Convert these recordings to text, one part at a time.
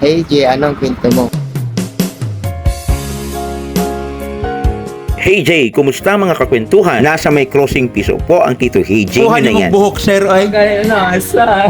Hey Jay, anong kwento mo? Hey Jay, kumusta mga kakwentuhan? Nasa may crossing piso po ang Tito Hey Jay Kuha na niyo yan. mong buhok, sir, ay. Kaya na, asa?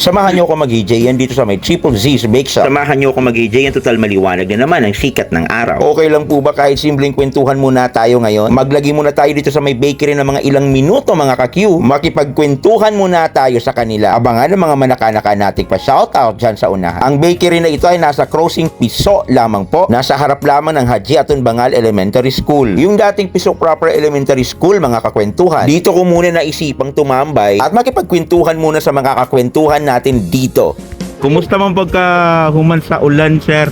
Samahan niyo ako mag Jay yan dito sa may Triple Z's Bake Shop. Samahan niyo ako mag Jay yan total maliwanag na naman ang sikat ng araw. Okay lang po ba kahit simpleng kwentuhan muna tayo ngayon? Maglagi muna tayo dito sa may bakery ng mga ilang minuto mga ka-Q. Makipagkwentuhan muna tayo sa kanila. Abangan ng mga manakanaka nating pa shoutout dyan sa unahan. Ang bakery na ito ay nasa crossing piso lamang po. Nasa harap lamang ng Haji Atun Bangal Elementary School. Yung dating Piso Proper Elementary School mga kakwentuhan. Dito ko muna naisipang tumambay at makipagkwentuhan muna sa mga kakwentuhan natin dito. Kumusta man pagka human sa ulan, sir?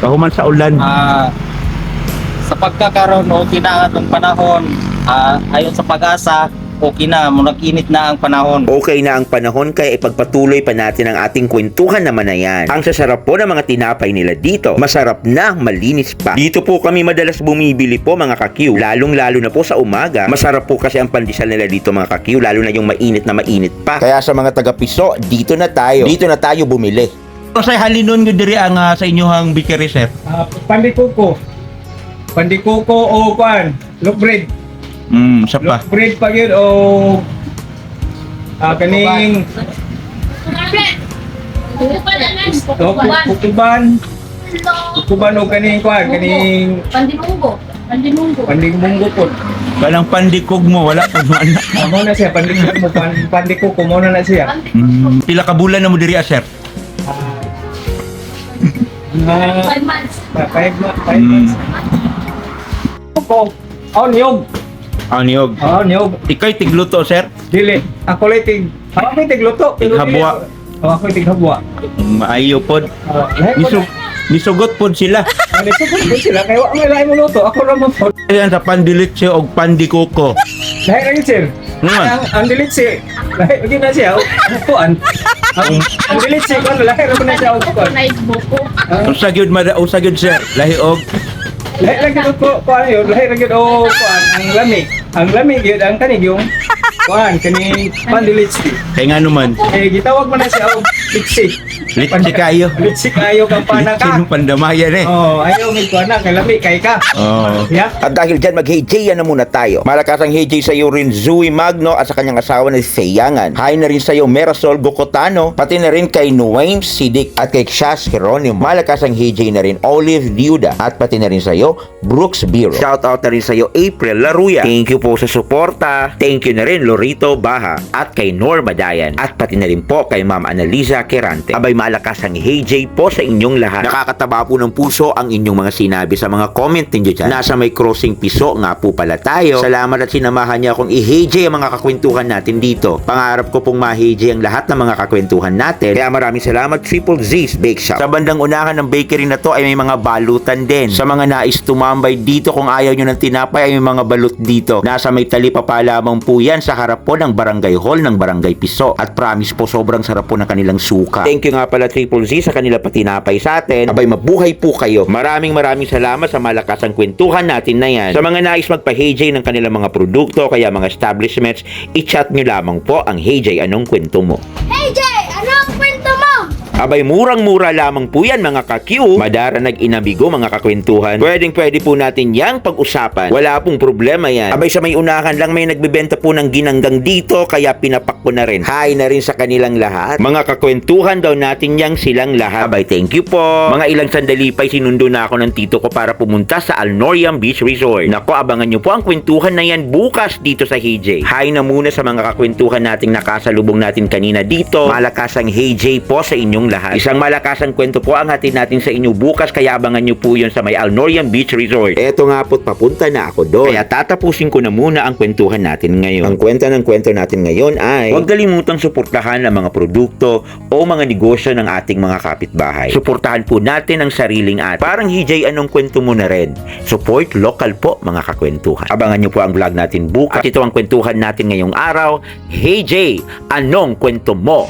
Kahuman sa ulan. Ah, sa pagkakaroon okay na atong panahon ah, ayon sa pag-asa okay na munag-init na ang panahon Okay na ang panahon kaya ipagpatuloy pa natin ang ating kwentuhan naman na yan. Ang sasarap po ng mga tinapay nila dito, masarap na, malinis pa. Dito po kami madalas bumibili po mga kakiw, lalong lalo na po sa umaga. Masarap po kasi ang pandesal nila dito mga kakiw, lalo na yung mainit na mainit pa. Kaya sa mga taga-piso, dito na tayo. Dito na tayo bumili. Ano sa halinon nyo diri ang ah, sa inyong bakery, sir? Ah, pandikuko. Pandikuko o kwan, look bread. Hmm, sa pa. Bread pa yun o ah, kaning o, kukuban. Kukuban o kaning kwan, kaning Pandimunggo. Pandimunggo. pandimunggo po. Kanang pandikog mo, wala pa man. Amo na siya, pandikuko mo, pan, pandikuko mo na na siya. Hmm, pila ka bulan na mo diri, ah, sir? Ah, Five months. five, ma- five Hmm. months. Kuko. Oh, niyog. Ah, niyog. Oh, niyog. Ikay tigluto, sir? Dili. Ako lang tig... Ako may tigluto. Tighabwa. Oh, ako tighabwa. Maayo pod. Oh, lahat po Nisug, nisugot pod sila. Ano sa po sila kay wa may lain mo luto. Ako ra mo po. Ayan sa pandilitse og pandikuko. Ra yun sir. Naman. Ang ang dilitsi. Gyud na siya. Upuan. Ang ang dilitsi ko ra mo na siya upuan. Nice buko. Usa gyud mada, usa gyud sir. Lahi og Lahi ra gyud ko ano yun. Lahi ra gyud o kuan ang lamig. Ang lamig gyud ang kanig yung kuan kani pandilitsi. kay nga naman. Eh gitawag mo na siya og litsi. Litsi kayo. Litsi kayo kang Litsi ka. nung pandamayan eh. Oh, ayaw mi kuan na kay lamig kay ka. Oh. Yeah. At dahil dyan, mag-HJ na muna tayo. Malakas ang HJ sa iyo rin Zui Magno at sa kanyang asawa na si Feyangan. Hi na rin sa iyo Merasol Gokotano, pati na rin kay Nuwaim Sidik at kay Shas Geronimo. Malakas ang HJ na rin Olive Liuda at pati na rin sa iyo Brooks Biro. Shout out na rin sa iyo April Laruya. Thank you po sa suporta. Thank you na rin Lorito Baha at kay Norma Dayan at pati na rin po kay Ma'am Annalisa Kerante. Abay malakas ang HJ po sa inyong lahat. Nakakataba po ng puso ang inyong mga sinabi sa mga comment ninyo dyan. Nasa may crossing piso nga po pala tayo. Salamat at sinamahan niya akong i-HJ ang mga kakwentuhan natin dito. Pangarap ko pong ma-HJ ang lahat ng mga kakwentuhan natin. Kaya maraming salamat Triple Z's Bake Shop. Sa bandang unahan ng bakery na to ay may mga balutan din. Sa mga nais tumambay dito kung ayaw nyo ng tinapay ay may mga balut dito. Nasa may talipapa lamang po yan sa harap po ng barangay hall ng barangay Piso. At promise po sobrang sarap po ng kanilang suka. Thank you nga pala Triple Z sa kanila patinapay sa atin. Abay mabuhay po kayo. Maraming maraming salamat sa malakasang kwentuhan natin na yan. Sa mga nais magpa-HJ ng kanilang mga produkto kaya mga establishments, i-chat nyo lamang po ang HJ anong kwento mo. Hey Jay! Anong kwento mo? Abay, murang-mura lamang po yan mga ka-Q. Madara nag-inabigo mga kakwentuhan. Pwedeng pwede po natin yang pag-usapan. Wala pong problema yan. Abay, sa may unahan lang may nagbebenta po ng ginanggang dito kaya pinapak ko na rin. Hi na rin sa kanilang lahat. Mga kakwentuhan daw natin yang silang lahat. Abay, thank you po. Mga ilang sandali pa sinundo na ako ng tito ko para pumunta sa Alnoriam Beach Resort. Nako, abangan nyo po ang kwentuhan na yan bukas dito sa HJ. Hi na muna sa mga kakwentuhan nating nakasalubong natin kanina dito. Malakas ang HJ po sa inyong lahat. Isang malakasang kwento po ang hatid natin sa inyo bukas kaya abangan nyo po yun sa may Alnoriam Beach Resort. Eto nga po't papunta na ako doon. Kaya tatapusin ko na muna ang kwentuhan natin ngayon. Ang kwenta ng kwento natin ngayon ay huwag kalimutang suportahan ang mga produkto o mga negosyo ng ating mga kapitbahay. Suportahan po natin ang sariling at parang HJ anong kwento mo na rin. Support local po mga kakwentuhan. Abangan nyo po ang vlog natin bukas. At ito ang kwentuhan natin ngayong araw. Hey Jay, anong kwento mo?